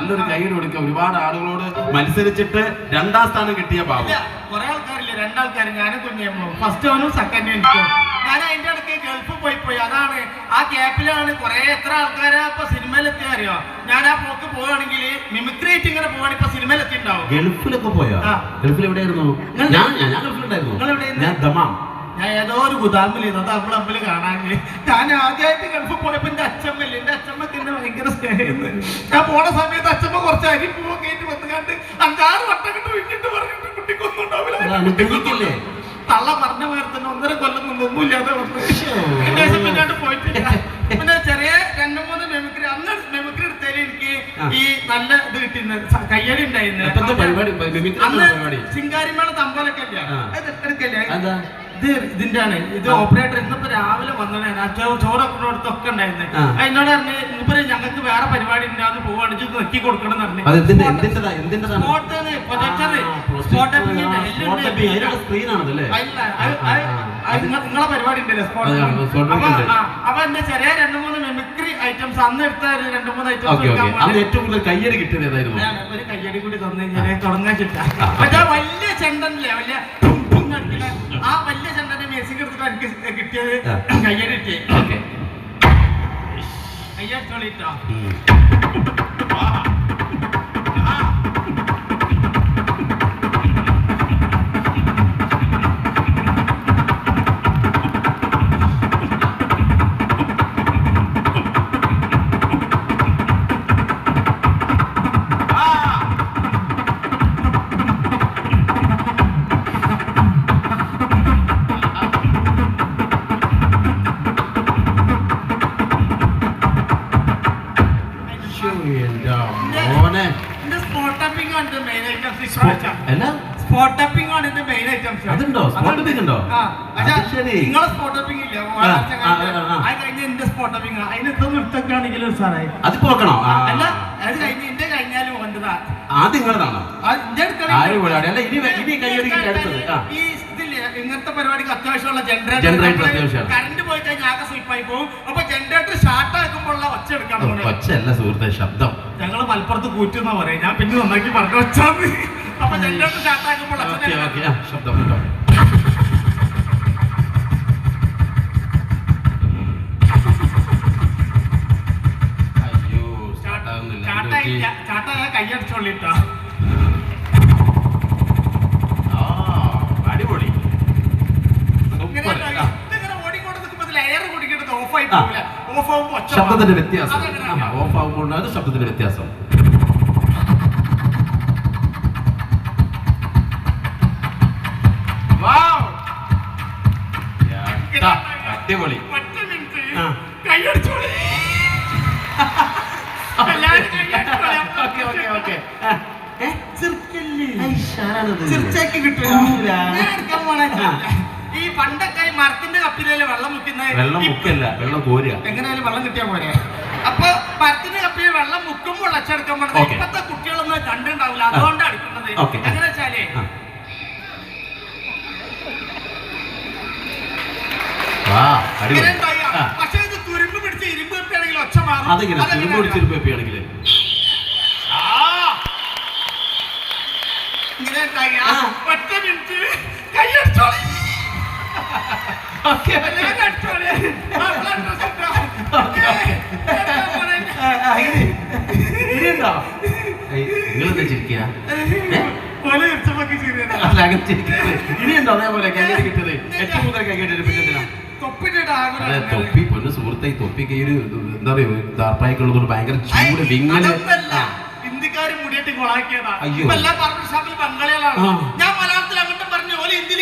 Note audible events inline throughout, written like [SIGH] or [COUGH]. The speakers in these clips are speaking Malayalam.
നല്ലൊരു കൈയ്യടി കൊടുക്കുക ഒരുപാട് ആളുകളോട് മത്സരിച്ചിട്ട് രണ്ടാം സ്ഥാനം കിട്ടിയ ഇല്ല, കുറെ ആൾക്കാരില്ലേ? രണ്ടാൾക്കാർ ഞാനും കുഞ്ഞമ്മ ഫസ്റ്റ് അവനും സെക്കൻഡ് എനിക്കും. ഞാൻ അതിന്റെ ഇടയ്ക്ക് ഗൾഫ് പോയി പോയി. അതാണ് ആ ഗ്യാപ്പിലാണ് കുറെ എത്ര ആൾക്കാരാ ഇപ്പൊ സിനിമയിലെത്തി അറിയോ? ഞാൻ ആ പോക്ക് പോവുകയാണെങ്കിൽ മിമിക്രി ആയിട്ട് ഇങ്ങനെ പോവാണ് ഇപ്പൊ സിനിമയിലെത്തി ഉണ്ടാവും ഗൾഫിലൊക്കെ പോയോ. ഗൾഫിൽ എവിടെയായിരുന്നു ഞാൻ ഞാൻ ഗൾഫിലുണ്ടായിരുന്നു? ഞാൻ ദമാം. ഞാൻ ഏതോ ഒരു ഗുദാമിൽ ഇരുന്നത് നമ്മൾ അമ്മിൽ കാണാനില്ല? ഞാൻ ആദ്യമായിട്ട് ഗൾഫ് പോയപ്പോ എന്റെ അച്ഛമ്മല്ലേ എന്റെ അച്ഛമ്മക്ക് എന്നെ ഭയങ്കര സ്നേഹമായിരുന്നു. ഞാൻ പോണ സമയത്ത് അച്ഛമ്മ കുറച്ച് അരി പൂവ് കയറ്റി വന്ന് കണ്ട് അഞ്ചാറ് വട്ടം കിട്ട് വിട്ടിട്ട് പറഞ്ഞിട്ട് കുട്ടിക്കൊന്നുണ്ടാവില്ല അനുഗ്രഹിക്കില്ലേ? തള്ള പറഞ്ഞ തന്നെ ഒന്നര കൊല്ലം ഒന്നുമില്ലാതെ വന്ന്. എന്റെ ശേഷം പിന്നാണ്ട് പോയിട്ടില്ല. പിന്നെ ചെറിയ രണ്ടു മൂന്ന് മെമിക്രി അന്ന് മെമിക്രി എടുത്തതിൽ എനിക്ക് ഈ നല്ല ഇത് കിട്ടിയിരുന്നു കയ്യടി ഉണ്ടായിരുന്നു അന്ന് ചിങ്കാരിമേള തമ്പലൊക്കെ അല്ലേ അത് എടുക്കല്ലേ ഇത് ഇതിന്റെയാണ്. ഇത് ഓപ്പറേറ്റർ ഇന്നിപ്പോ രാവിലെ വന്നതാണ്. ചോറൊക്കെ ഉണ്ടായിരുന്നു. എന്നോട് പറഞ്ഞ് ഇപ്പൊ ഞങ്ങൾക്ക് വേറെ പരിപാടി ഉണ്ടാവുന്ന പോവാണ്. ഇത് നെക്കി കൊടുക്കണം പറഞ്ഞു. നിങ്ങളെ പരിപാടി ഉണ്ടല്ലോ സ്പോട്ട് അപ്പൊ എന്റെ ചെറിയ രണ്ടു മൂന്ന് മെമിക്രി ഐറ്റംസ് അന്ന് എടുത്ത രണ്ടു മൂന്ന് ഐറ്റംസ് ഏറ്റവും കൂടുതൽ കയ്യടി കിട്ടിയത് ഏതായിരുന്നു? ഒരു കയ്യടി കൂടി തന്നു കഴിഞ്ഞാൽ തുടങ്ങാൻ കിട്ടാ കയ്യടിച്ചോളിട്ടോ മോനെ എന്റെ സ്പോട്ട് ടപ്പിംഗ് അല്ല സ്പോട്ട് ടപ്പിംഗ് ആണ് എന്റെ മെയിൻ ഐറ്റംസ് അതുണ്ടോ? spot tapping ഉണ്ടോ? ശരി. നിങ്ങളെ സ്പോട്ട് ടപ്പിംഗ് ഇല്ല. അത് കഴിഞ്ഞ് എന്റെ സ്പോട്ട് ടപ്പിംഗ് അതിന് ഇതൊന്നും എടുത്തൊക്കെയാണെങ്കിലും സാറേ? അത് പോക്കണോ? അല്ല അത് കഴിഞ്ഞ് എന്റെ കഴിഞ്ഞാലും ഓന്റെതാ നിങ്ങളതാണോ അത് ഇന്റെ അടുക്കളയിൽ അല്ല, ഇനി ഇനി കയ്യടി അടുത്തത്. ഈ ഇങ്ങനത്തെ പരിപാടിക്ക് അത്യാവശ്യമുള്ള ജനറേറ്റർ അത്യാവശ്യമാണ്. കറണ്ട് പോയി കഴിഞ്ഞാൽ ആകെ സ്ലിപ്പായി പോകും. അപ്പൊ ജനറേറ്റർ സ്റ്റാർട്ട് ആക്കുമ്പോഴുള്ള ഒച്ച എടുക്കാൻ ഒച്ചല്ല സുഹൃത്തെ ശബ്ദം. ഞങ്ങൾ മലപ്പുറത്ത് കൂറ്റുന്ന പറയാം. ഞാൻ പിന്നെ നന്നാക്കി പറഞ്ഞു വെച്ചാൽ അപ്പൊ ജനറേറ്റർ സ്റ്റാർട്ട് ആക്കുമ്പോൾ ശബ്ദം. ശബ്ദത്തിന്റെ. വ്യത്യാസം? ഓഫ് ആകുമ്പോൾ ഉണ്ടാകുന്ന ശബ്ദത്തിന്റെ വ്യത്യാസം. അടിപൊളി. ഒറ്റ മിനിറ്റ്. ആ. പണ്ടൊക്കെ ഈ മരത്തിന്റെ കപ്പിലല്ലേ വെള്ളം മുക്കുന്നത്? വെള്ളം മുക്കല്ല വെള്ളം കോരുക. എങ്ങനെയാലും വെള്ളം കിട്ടിയാൽ പോരെ. അപ്പൊ മരത്തിന്റെ കപ്പിൽ വെള്ളം മുക്കുമ്പോൾ അച്ചടക്കം Okay. ഇപ്പത്തെ കുട്ടികളൊന്നും കണ്ടിണ്ടാവില്ല അതുകൊണ്ടാണ് എടുക്കുന്നത് Okay. എങ്ങനെ വെച്ചാലേ ഇങ്ങനെ. പക്ഷേ ഇത് തുരുമ്പ് പിടിച്ച് ഇരുമ്പ് കപ്പിയാണെങ്കിൽ ഒച്ച മാറും. അതെങ്ങനെ? തിരുമ്പ് പിടിച്ചിരുപ്പ് വെപ്പിയാണെങ്കിൽ ഇങ്ങനെ ഉണ്ടാവുക. ആ. ഒറ്റ മിനിറ്റ്. നിങ്ങളെന്താ ചിരിക്കുക ഇനിയുണ്ടോ അതേപോലെ കൈകടി കിട്ടിയത്? ഏറ്റവും കൂടുതൽ കൈകടി എടുപ്പിച്ചതിനാ തൊപ്പിട്ടിട്ട് ആകെ അതെ തൊപ്പി പൊന്ന് സുഹൃത്തെ തൊപ്പിക്ക് ഈ ഒരു എന്താ പറയുക ദാർപ്പായിക്കുള്ളതുകൊണ്ട് ഭയങ്കര ചൂട് വിങ്ങൽ. അയ്യോ. ഞാൻ മലയാളത്തിൽ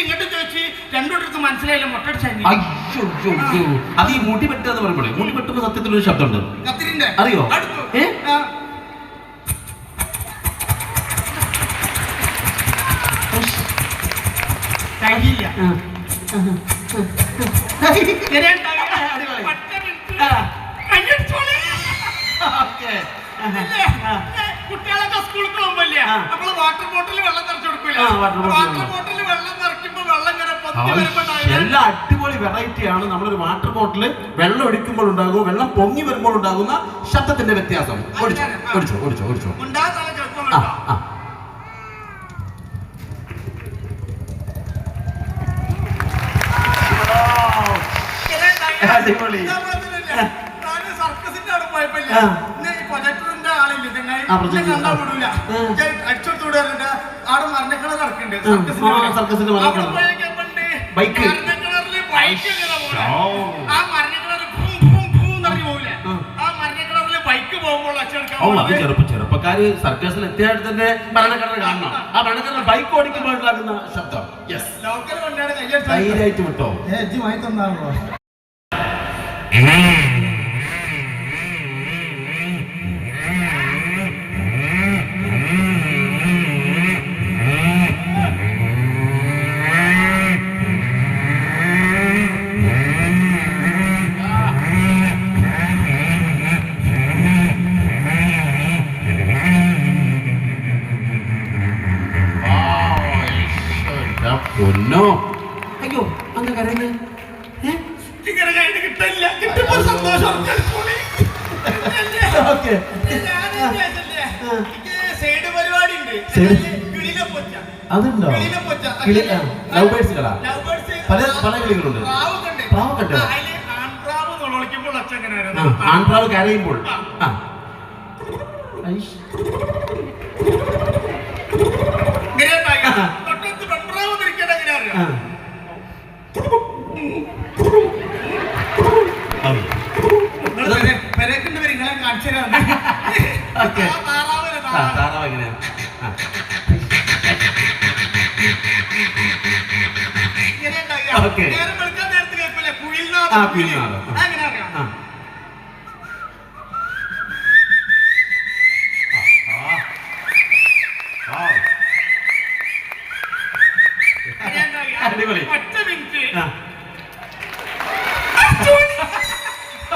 അങ്ങോട്ടും പറഞ്ഞു ഓൽ ഹിന്ദിയിൽ ഇങ്ങോട്ടും ചോദിച്ചു രണ്ടോട്ടർക്ക് മനസ്സിലായില്ല മുട്ടടിച്ചു അയ്യോ അയ്യോ. അത് ഈ എന്ന് പറയുമ്പോഴേ സത്യത്തിൽ ഒരു ശബ്ദമുണ്ട്. കത്തിരിന്റെ. അറിയോ? ഏ? കുട്ടികളൊക്കെ സ്കൂളിൽ പോകുമ്പോല്ലേ. നമ്മൾ വാട്ടർ ബോട്ടിൽ വെള്ളം നിറച്ചു കൊടുക്കൂല? വാട്ടർ. ബോട്ടിൽ വെള്ളം നിറയ്ക്കുമ്പോ എല്ലാം അടിപൊളി വെറൈറ്റി ആണ്. നമ്മളൊരു വാട്ടർ ബോട്ടിൽ വെള്ളം ഒഴിക്കുമ്പോൾ ഉണ്ടാകും വെള്ളം പൊങ്ങി വരുമ്പോൾ ഉണ്ടാകുന്ന ശബ്ദത്തിന്റെ വ്യത്യാസം. ഓടിച്ചോ ഓടിച്ചോ ഓടിച്ചോ ഓടിച്ചോ. ആ. [LAUGHS] അടിപൊളി. സർക്കസിന്റെ ബൈക്ക്. അത് ചെറുപ്പ ചെറുപ്പക്കാര് സർക്കസിൽ എത്തിയാൽ തന്നെ ഭരണഘടന കാണണം. ആ. ഭരണഘടന ബൈക്ക് ഓടിക്കുമ്പോൾ ഉണ്ടാകുന്ന ശബ്ദം. യെസ് ലോക്കൽ കൊണ്ടാണ് കയ്യടിച്ചത്. ധൈര്യമായിട്ട് വിട്ടോ. ഏ, വായി തന്നാണല്ലോ. എന്റെ പൊന്നോ അയ്യോ അങ്ങ് കരയുന്നത് ഏ? ഇങ്ങനെ കയ്യിൽ കിട്ടില്ല. കിട്ടുമ്പോ സന്തോഷം ഉറച്ചെടുത്തോളി. ഇല്ലേ? ഓക്കേ. ഞാൻ വിചാരിച്ചില്ലേ, എനിക്ക് സൈഡ് പരിപാടി ഉണ്ട്. സൈഡ്? കിളിയിലെ പൊച്ച. അതുണ്ടോ? ലവ് ബേർഡ്സ് കളാ. പല- പല കിളികളുണ്ട്. ആ, വരുന്നത്? ആൺപ്രാവ് കരയുമ്പോൾ ആ ഐഷ്. ഇങ്ങനെ ഉണ്ടായി. ആ. തൊട്ടടുത്ത് പെൺപ്രാവ് തിരിക്കണ എങ്ങനെ അറിയാം? ആ. ആ. നിങ്ങൾ പെരെ- പെരേക്കുണ്ട് വരെ ഇങ്ങളെ കാണിച്ചു തരാം. ഓക്കേ. ആ താറാവിനെ ആ, താറാവ്. താറാവ് എങ്ങനെയാ ആ. ഇങ്ങനെ ഉണ്ടായി. ഓക്കേ. നേരം വെളുക്കാൻ നേരത്ത് കേൾക്കൂലേ? ആ, കുയിൽനാദം. കുയിൽനാദം. ആ, എങ്ങനെ അറിയാം? ആ. ആ. ആ. എങ്ങനെ ഉണ്ടായി? അടിപൊളി. ഒറ്റ മിനിറ്റ്. ആ.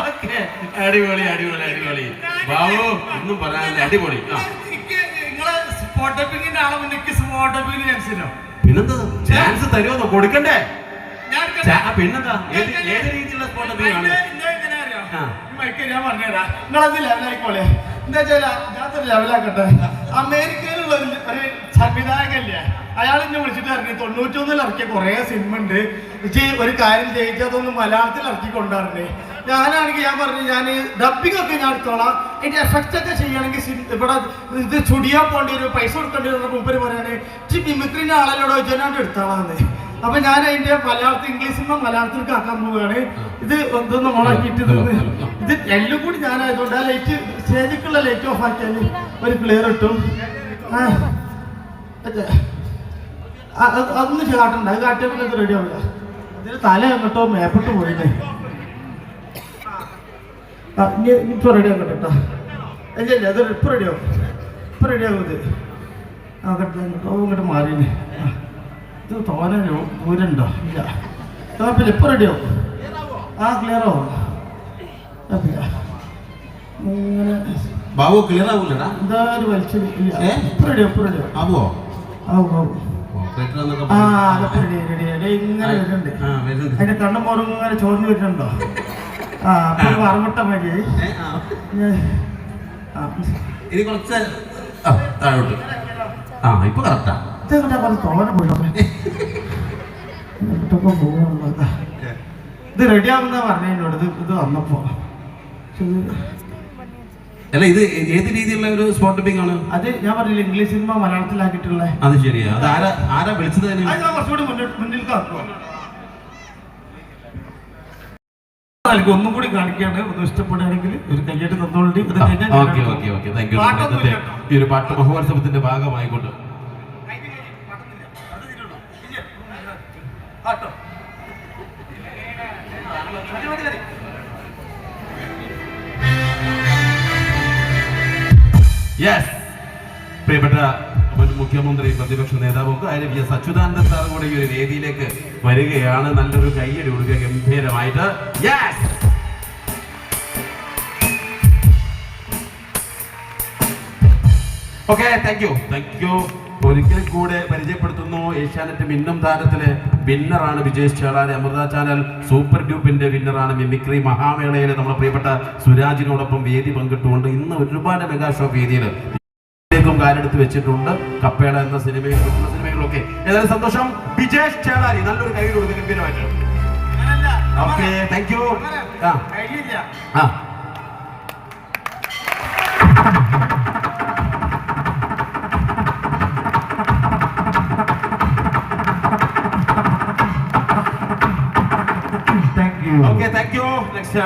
ഓക്കേ. അടിപൊളി അടിപൊളി അടിപൊളി. ബാബു ഒന്നും പറയാനില്ല. അടിപൊളി. ആ. പിന്നെന്താ? ചാൻസ് തരുമോ കൊടുക്കണ്ടേ? ആ, പിന്നെന്താ? ഏത് ഏത് രീതിയിലുള്ള സ്പോട്ട് മൈക്ക് ഞാൻ പറഞ്ഞുതരാം. നിങ്ങളത് ലെവലായിക്കോളെ എന്താ വെച്ചാൽ ഞാനൊരു ലെവലാക്കട്ടെ അമേരിക്കയിലുള്ള ഒരു സംവിധായകല്ലേ അയാൾ എന്നെ വിളിച്ചിട്ട് ഇറങ്ങി തൊണ്ണൂറ്റൊന്നിൽ ഇറക്കിയ കുറേ സിനിമ ഉണ്ട്. പക്ഷേ ഒരു കാര്യം ചെയ്യിച്ച് അതൊന്ന് മലയാളത്തിൽ ഇറക്കി കൊണ്ടുവരണേ. ഞാനാണെങ്കിൽ ഞാൻ പറഞ്ഞു ഞാൻ ഡബിംഗ് ഒക്കെ ഞാൻ എടുത്തോളാം. എന്റെ എഫക്റ്റ് ഒക്കെ ചെയ്യണമെങ്കിൽ ഇവിടെ ഇത് ചുടിയാൻ പോകേണ്ടി വരും പൈസ കൊടുക്കേണ്ടി വരും മൂപ്പര് പറയാനേ മിമിക്രിന്റെ ആളല്ലോടോ ജനാണ്ട് എടുത്തോളാന്ന് അപ്പൊ ഞാൻ അതിന്റെ മലയാളത്തിൽ ഇംഗ്ലീഷിൽ നിന്ന് മലയാളത്തിലേക്ക് ആക്കാൻ പോവുകയാണ്. ഇത് ഇതൊന്ന് ഓണാക്കിയിട്ട് ഇത് എല്ലാം കൂടി ഞാനായതുകൊണ്ട് ആ ലൈറ്റ് സ്റ്റേജിക്കുള്ള ലൈറ്റ് ഓഫ് ആക്കിയാൽ ഒരു ക്ലിയർ കിട്ടും. അതൊന്ന് കാട്ടണ്ട അത് കാട്ടിയ പിന്നെ ഇത് റെഡി ആവില്ല. അതിന് തല അങ്ങോട്ടോ മേപ്പിട്ട് പോയില്ലേ? ഇപ്പൊ റെഡി ആക്കട്ടെ കേട്ടോ. ഇല്ല അത് ഇപ്പൊ റെഡി ആവും. ഇപ്പൊ റെഡി ആകും ഇത്. ആ കേട്ടോ ഇങ്ങോട്ട് മാറിയില്ലേ? ആ. ഇത് തോരനോ ദൂരണ്ടോ ഇല്ല. കുഴപ്പമില്ല ഇപ്പൊ റെഡിയോ ആ ക്ലിയർ ആവും. കുഴപ്പമില്ല ഇങ്ങനെ. ബാബു ക്ലിയർ ആവൂലടാ. എന്തായാലും വലിച്ചു ഇല്ല. ഏ? ഇപ്പൊ റെഡി ആവും ഇപ്പൊ ആവും. ആവോ അതിന്റെ കണ്ണും മോറും ഇങ്ങനെ ചോർന്ന് വരുന്നുണ്ടോ? ആ അപ്പൊ വറമുട്ട മതി ആ. ആ. ഇനി കുറച്ച് താഴോട്ട്. ആ ഇപ്പൊ കറക്റ്റാ പറഞ്ഞ് എന്നിട്ടൊക്കെ പോകുന്നുള്ളതാ ഇത് റെഡി ആവുന്ന പറഞ്ഞതിനോട് ഇത് ഇത് വന്നപ്പോ. അല്ല ഇത് ഏത് രീതിയിലുള്ള ഒരു സ്പോട്ട് ടിപ്പിംഗ് ആണ്? അത് ഞാൻ പറഞ്ഞില്ല ഇംഗ്ലീഷ് സിനിമ മലയാളത്തിലാക്കിയിട്ടുള്ള. അത് ശരിയാ. അത് ആരാ ആരാ വിളിച്ചത് കുറച്ചുകൂടി മുന്നിൽ ആക്കുവാ ഒന്നും കൂടി കാണിക്കാണ് ഒന്ന് ഇഷ്ടപ്പെടുകയാണെങ്കിൽ ഒരു കയ്യേറ്റ് തന്നോളി. ഒരു കഴിഞ്ഞാൽ പാട്ട് മഹോത്സവത്തിന്റെ എടുക്കും. ഓക്കെ ഓക്കെ താങ്ക് യു പാട്ടൊന്നും ഇന്നത്തെ ഇല്ല കേട്ടോ. ഈ ഒരു പാട്ട് മഹോത്സവത്തിന്റെ ഭാഗമായിക്കൊണ്ട് ആട്ടോ. മതി, മതി, മതി. യെസ് പ്രിയപ്പെട്ട മുൻ മുഖ്യമന്ത്രി പ്രതിപക്ഷ നേതാവും കാര്യം എസ്. അച്യുതാനന്ദൻ സാർ കൂടെ ഈ ഒരു വേദിയിലേക്ക് വരികയാണ്. നല്ലൊരു കയ്യടി കൊടുക്കുക ഗംഭീരമായിട്ട്. Yes okay thank you thank you ഒരിക്കൽ കൂടെ പരിചയപ്പെടുത്തുന്നു ഏഷ്യാനെറ്റ് മിന്നും താരത്തിലെ വിന്നറാണ് വിജയ് ചേളാരി. അമൃത ചാനൽ സൂപ്പർ ഗ്രൂപ്പിന്റെ വിന്നറാണ് മിമിക്രി മഹാമേളയിൽ നമ്മുടെ പ്രിയപ്പെട്ട സുരാജിനോടൊപ്പം വേദി പങ്കിട്ടുകൊണ്ട് ഇന്ന് ഒരുപാട് മെഗാ ഷോ വേദിയിൽ ും കാലെടുത്ത് വെച്ചിട്ടുണ്ട്. കപ്പേട എന്ന സിനിമയിൽ സിനിമകളൊക്കെ. സിനിമകളിലൊക്കെ ഏതായാലും സന്തോഷം. വിജേഷ് ചേളാരി നല്ലൊരു കൈ കൊടുത്ത് ഗംഭീരമായിട്ട്. ഓക്കെ താങ്ക് യു ആ. ആ. Thank you. Okay thank you next